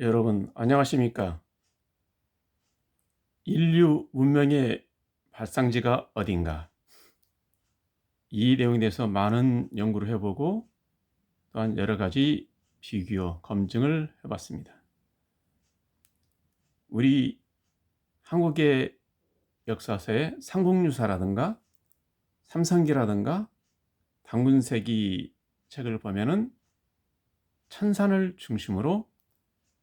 여러분 안녕하십니까? 인류 문명의 발상지가 어딘가? 이 내용에 대해서 많은 연구를 해보고 또한 여러 가지 비교, 검증을 해봤습니다. 우리 한국의 역사서의 삼국유사라든가 삼성기라든가 당군세기 책을 보면은 천산을 중심으로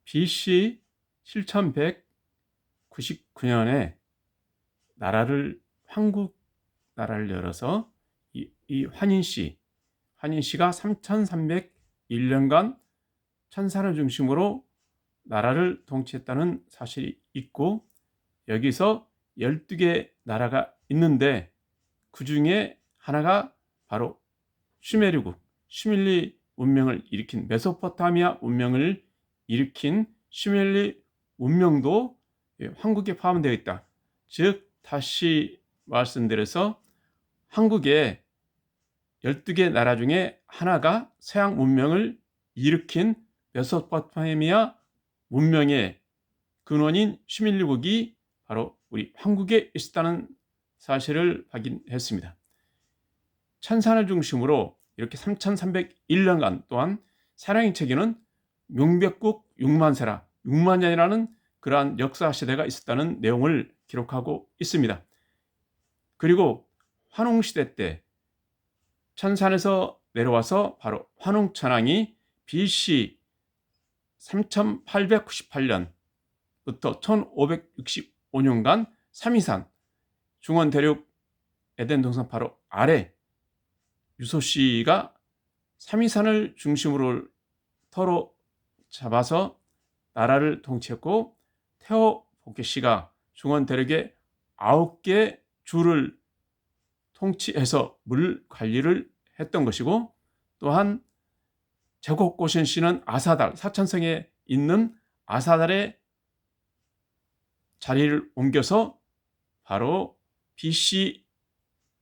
BC 7199년에 나라를 황국 나라를 열어서 이, 이 환인씨 환인씨가 3301년간 천산을 중심으로 나라를 통치했다는 사실이 있고 여기서 12개 나라가 있는데 그 중에 하나가 바로 슈메르국, 슈밀리 문명을 일으킨 메소포타미아 문명을 일으킨 슈멜리 문명도 한국에 포함되어 있다. 즉 다시 말씀드려서 한국의 12개 나라 중에 하나가 서양 문명을 일으킨 메소포타미아 문명의 근원인 슈밀리국이 바로 우리 한국에 있었다는 사실을 확인했습니다. 천산을 중심으로 이렇게 3301년간 또한 사랑의 체계는 용백국 6만 세라 6만 년이라는 그러한 역사 시대가 있었다는 내용을 기록하고 있습니다. 그리고 환웅 시대 때 천산에서 내려와서 바로 환웅 천왕이 BC 3898년부터 1565년간 삼이산 중원 대륙 에덴 동산 바로 아래 유소씨가 삼이산을 중심으로 서로 잡아서 나라를 통치했고 복계 씨가 중원 대륙의 아홉 개 주를 통치해서 물 관리를 했던 것이고 또한 제국 고신 씨는 아사달 사천성에 있는 아사달의 자리를 옮겨서 바로 BC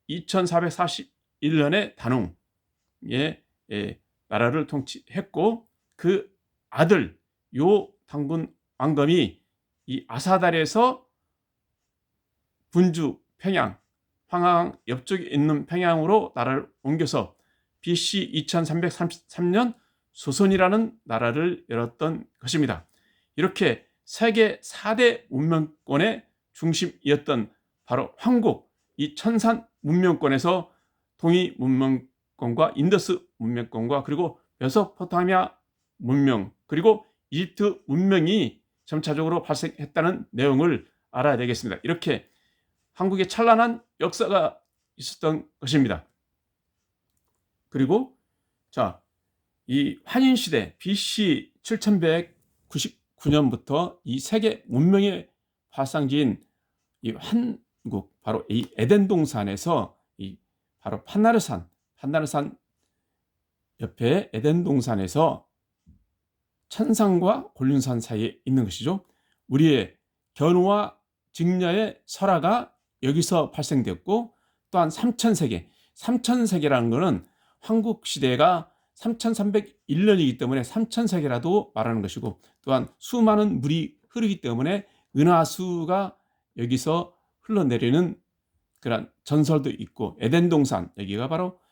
2441년에 단웅의 예, 나라를 통치했고 그 아들 요 당군 왕검이 이 아사달에서 분주 평양 황항 옆쪽에 있는 평양으로 나라를 옮겨서 BC 2333년 조선이라는 나라를 열었던 것입니다. 이렇게 세계 4대 문명권의 중심이었던 바로 한국 이 천산 문명권에서 동이 문명권과 인더스 문명권과 그리고 메소포타미아 문명 그리고 이집트 문명이 점차적으로 발생했다는 내용을 알아야 되겠습니다. 이렇게 한국의 찬란한 역사가 있었던 것입니다. 그리고 자, 이 환인 시대 BC 7199년부터 이 세계 문명의 발상지인 이 한국 바로 이 에덴 동산에서 이 바로 판나르산 판나르산 옆에 에덴 동산에서 천상과 곤륜산 사이에 있는 것이죠. 우리의 견우와 직녀의 설화가 여기서 발생되었고 또한 삼천세계, 삼천세계라는 것은 한국 시대가 3301년이기 때문에 삼천세계라도 말하는 것이고 또한 수많은 물이 흐르기 때문에 은하수가 여기서 흘러내리는 그런 전설도 있고 에덴 동산 여기가 바로 예,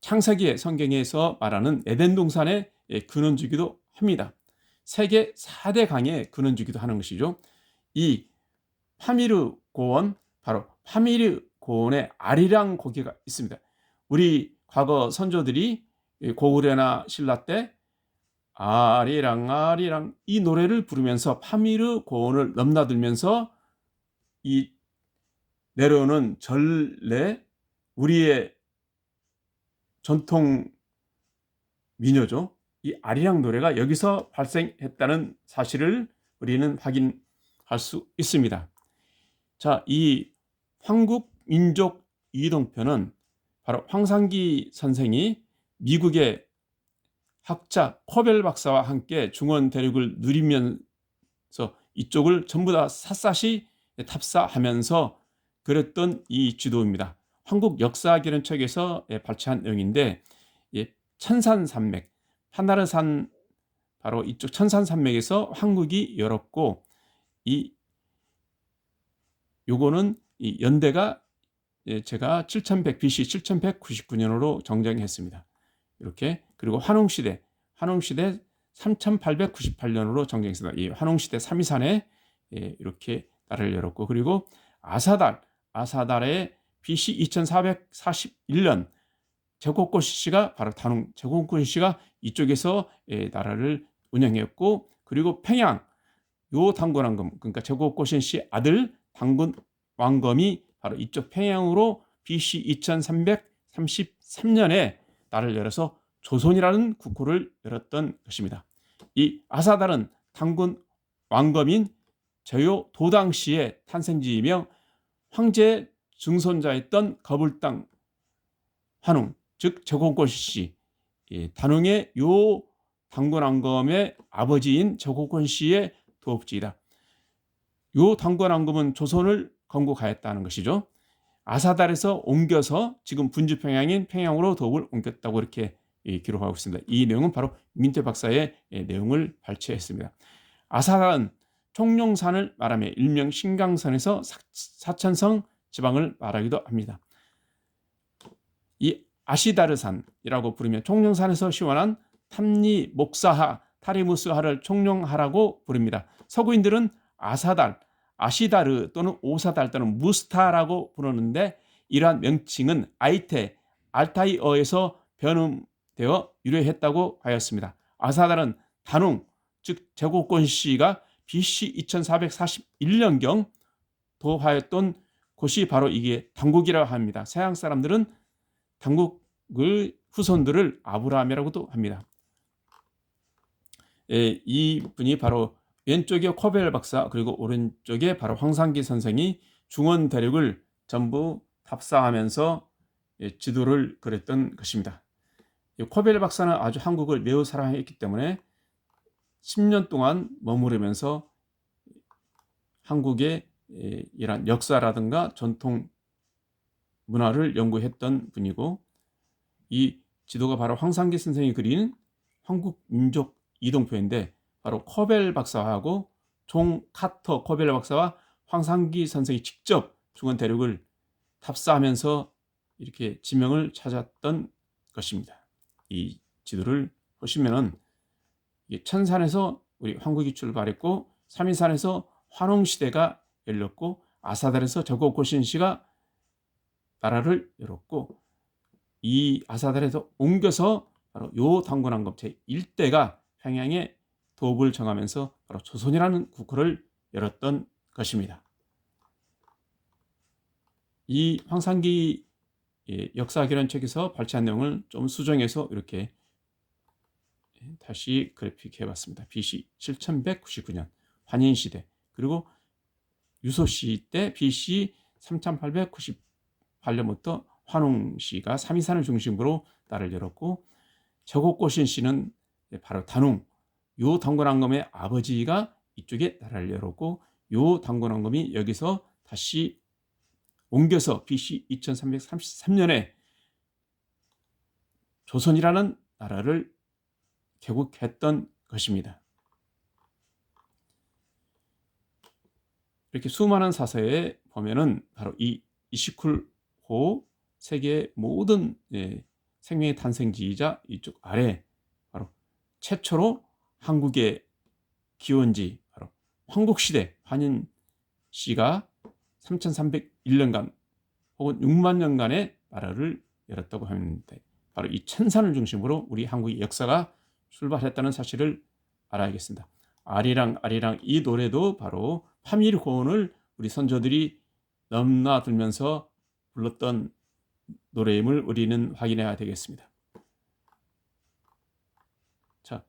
창세기의 성경에서 말하는 에덴 동산의 예, 근원주기도 합니다. 세계 4대 강의 근원주기도 하는 것이죠. 이 파미르 고원, 바로 파미르 고원의 아리랑 고개가 있습니다. 우리 과거 선조들이 고구려나 신라 때 아리랑 아리랑 이 노래를 부르면서 파미르 고원을 넘나들면서 이 내려오는 전래 우리의 전통 민요죠. 이 아리랑 노래가 여기서 발생했다는 사실을 우리는 확인할 수 있습니다. 자, 이 황국 민족 이동편은 바로 황상기 선생이 미국의 학자 코벨 박사와 함께 중원 대륙을 누리면서 이쪽을 전부 다 샅샅이 탑사하면서 그랬던 이 지도입니다. 한국 역사기는 책에서 발췌한 내용인데 천산산맥, 파나르산 바로 이쪽 천산산맥에서 한국이 열었고 이 요거는 이 연대가 예, 제가 7100 BC 7199년으로 정정했습니다. 이렇게 그리고 환웅 시대 환웅 시대 3898년으로 정정했습니다. 이 환웅 시대 3위산에 예, 이렇게 나라를 열었고 그리고 아사달 아사달의 BC 2441년 제국고시 씨가 바로 단웅 제국고시 씨가 이쪽에서 예, 나라를 운영했고 그리고 평양 요 당군 왕검 그러니까 제국고신 씨 아들 당군 왕검이 바로 이쪽 평양으로 BC 2333년에 나라를 열어서 조선이라는 국호를 열었던 것입니다. 이 아사달은 당군 왕검인 저요 도당시의 탄생지이며 황제 증손자였던 거불당 환웅 즉 제공권 씨 단웅의 요 당군 왕검의 아버지인 제공권 씨의 도읍지이다. 요 당군 왕검은 조선을 건국하였다는 것이죠. 아사달에서 옮겨서 지금 분주평양인 평양으로 도읍을 옮겼다고 이렇게 기록하고 있습니다. 이 내용은 바로 민태 박사의 내용을 발췌했습니다. 아사달은 총룡산을 말하며 일명 신강선에서 사천성 지방을 말하기도 합니다. 이 아시다르산이라고 부르며 총룡산에서 시원한 탐리 목사하 타리무스하를 총룡하라고 부릅니다. 서구인들은 아사달, 아시다르 또는 오사달 또는 무스타라고 부르는데 이러한 명칭은 아이테, 알타이어에서 변음되어 유래했다고 하였습니다. 아사달은 단웅, 즉 제국권 씨가 BC 2441년경 도하였던 곳이 바로 이게 당국이라고 합니다. 서양 사람들은 당국을 후손들을 아브라함이라고도 합니다. 예, 이 분이 바로 왼쪽에 코벨 박사 그리고 오른쪽에 바로 황상기 선생이 중원 대륙을 전부 답사하면서 예, 지도를 그렸던 것입니다. 코벨 박사는 아주 한국을 매우 사랑했기 때문에 10년 동안 머무르면서 한국의 이런 역사라든가 전통 문화를 연구했던 분이고 이 지도가 바로 황상기 선생이 그린 한국 민족 이동표인데 바로 코벨 박사하고 종 카터 코벨 박사와 황상기 선생이 직접 중원 대륙을 탑사하면서 이렇게 지명을 찾았던 것입니다. 이 지도를 보시면은 천산에서 우리 황국이 출발했고 삼인산에서 환웅 시대가 열렸고 아사달에서 저고고신 씨가 나라를 열었고 이 아사달에서 옮겨서 바로 요 당군왕검 제 1대가 평양에 도읍을 정하면서 바로 조선이라는 국호를 열었던 것입니다. 이 황상기 역사기련책에서 발췌한 내용을 좀 수정해서 이렇게 다시 그래픽 해봤습니다. BC 7199년 환인시대 그리고 유소시 때 BC 3898년부터 환웅시가 삼이산을 중심으로 나를 열었고 저곡고신 씨는 바로 단웅 요 당군왕검의 아버지가 이쪽에 나라를 열었고 요 당군왕검이 여기서 다시 옮겨서 BC 2333년에 조선이라는 나라를 개국했던 것입니다. 이렇게 수많은 사서에 보면은 바로 이 이시쿨호 세계 모든 예, 생명의 탄생지이자 이쪽 아래 바로 최초로 한국의 기원지 바로 황국시대 환인 씨가 3301년간 혹은 6만 년간의 나라를 열었다고 하는데 바로 이 천산을 중심으로 우리 한국의 역사가 출발했다는 사실을 알아야겠습니다. 아리랑 아리랑 이 노래도 바로 파밀고원을 우리 선조들이 넘나들면서 불렀던 노래임을 우리는 확인해야 되겠습니다. 자,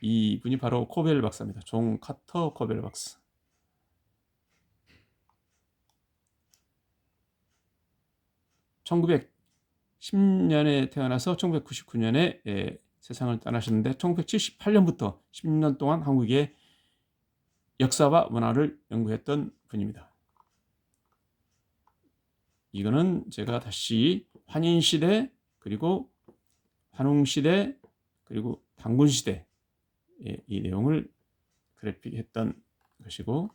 이 분이 바로 코벨 박사입니다. 종 카터 코벨 박사. (1910년에) 태어나서 (1999년에) 예, 세상을 떠나셨는데 1978년부터 10년 동안 한국의 역사와 문화를 연구했던 분입니다. 이거는 제가 다시 환인시대 그리고 환웅시대 그리고 당군시대 예, 이 내용을 그래픽했던 것이고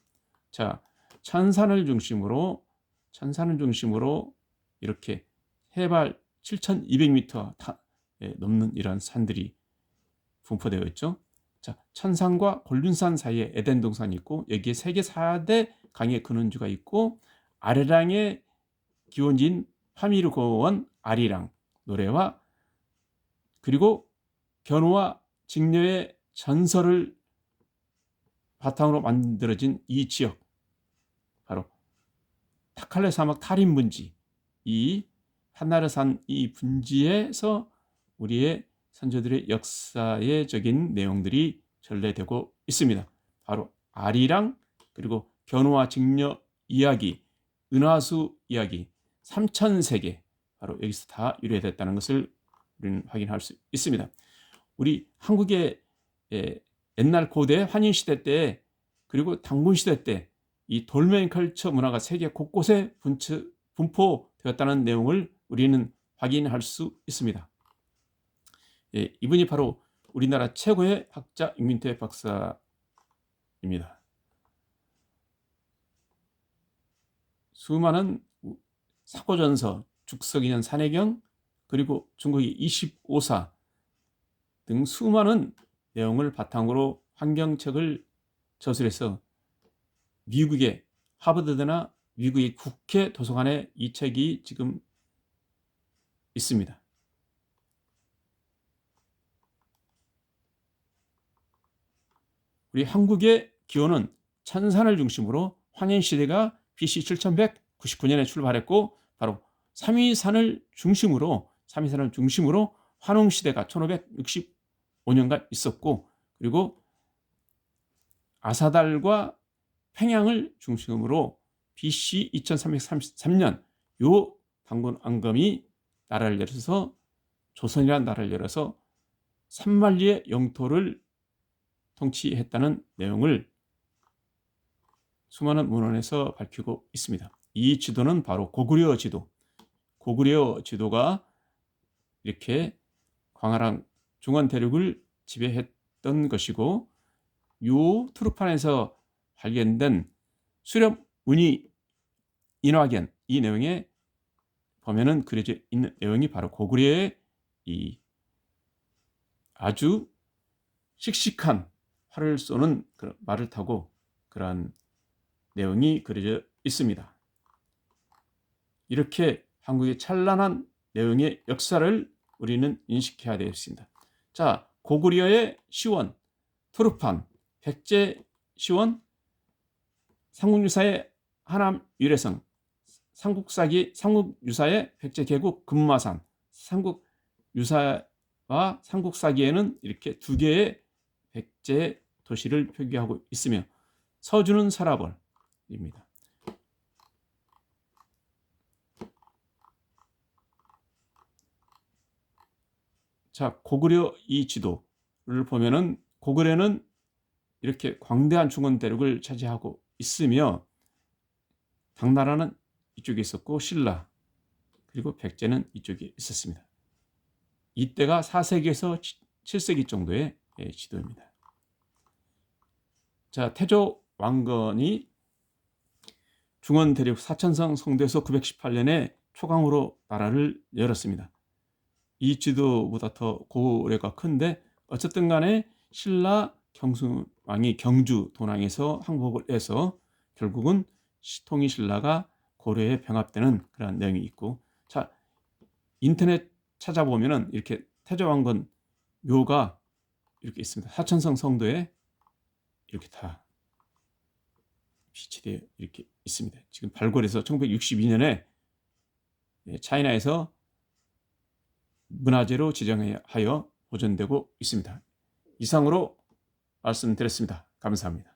자 천산을 중심으로 천산을 중심으로 이렇게 해발 7,200m 다, 예, 넘는 이런 산들이 분포되어 있죠. 자, 천산과 곤륜산 사이에 에덴 동산이 있고 여기에 세계 4대 강의 근원주가 있고 아래랑의 기원지인 파미르 고원 아리랑 노래와 그리고 견우와 직녀의 전설을 바탕으로 만들어진 이 지역 바로 타칼레 사막 탈인 분지 이 한나르산 이 분지에서 우리의 선조들의 역사의적인 내용들이 전래되고 있습니다. 바로 아리랑 그리고 견우와 직녀 이야기, 은하수 이야기, 삼천세계 바로 여기서 다 유래됐다는 것을 우리는 확인할 수 있습니다. 우리 한국의 옛날 고대 환인 시대 때 그리고 당군 시대 때 이 돌메인 컬처 문화가 세계 곳곳에 분포되었다는 내용을 우리는 확인할 수 있습니다. 예, 이분이 바로 우리나라 최고의 학자 임민태 박사입니다. 수많은 사고전서, 죽석인연 산해경, 그리고 중국의 25사 등 수많은 내용을 바탕으로 환경책을 저술해서 미국의 하버드나 미국의 국회 도서관에 이 책이 지금 있습니다. 우리 한국의 기원은 천산을 중심으로 황해시대가 BC 7199년에 출발했고 바로 삼위산을 중심으로 삼위산을 중심으로 환웅시대가 1565년간 있었고 그리고 아사달과 평양을 중심으로 BC 2333년 요 당군 앙금이 나라를 열어서 조선이라는 나라를 열어서 삼만리의 영토를 통치했다는 내용을 수많은 문헌에서 밝히고 있습니다. 이 지도는 바로 고구려 지도. 고구려 지도가 이렇게 광활한 중원 대륙을 지배했던 것이고 요 투르판에서 발견된 수렵 문의 인화견 이 내용에 보면은 그려져 있는 내용이 바로 고구려의 이 아주 씩씩한 활을 쏘는 말을 타고 그러한 내용이 그려져 있습니다. 이렇게 한국의 찬란한 내용의 역사를 우리는 인식해야 되겠습니다. 자, 고구려의 시원, 토르판, 백제 시원, 삼국유사의 하남 유래성, 삼국사기 삼국유사의 백제계국 금마산, 삼국유사와 삼국사기에는 이렇게 두 개의 백제 도시를 표기하고 있으며 서주는 사라벌입니다. 자, 고구려 이 지도를 보면은 고구려는 이렇게 광대한 중원 대륙을 차지하고 있으며 당나라는 이쪽에 있었고 신라 그리고 백제는 이쪽에 있었습니다. 이때가 4세기에서 7세기 정도의 예, 지도입니다. 자, 태조 왕건이 중원 대륙 사천성 성도에서 918년에 초강으로 나라를 열었습니다. 이 지도보다 더 고래가 큰데 어쨌든 간에 신라 경순 왕이 경주 도낭에서 항복을 해서 결국은 통이 신라가 고려에 병합되는 그런 내용이 있고 자 인터넷 찾아보면은 이렇게 태조왕건 묘가 이렇게 있습니다. 사천성 성도에 이렇게 다 비치되어 이렇게 있습니다. 지금 발굴해서 1962년에 예, 차이나에서 문화재로 지정하여 보존되고 있습니다. 이상으로 말씀드렸습니다. 감사합니다.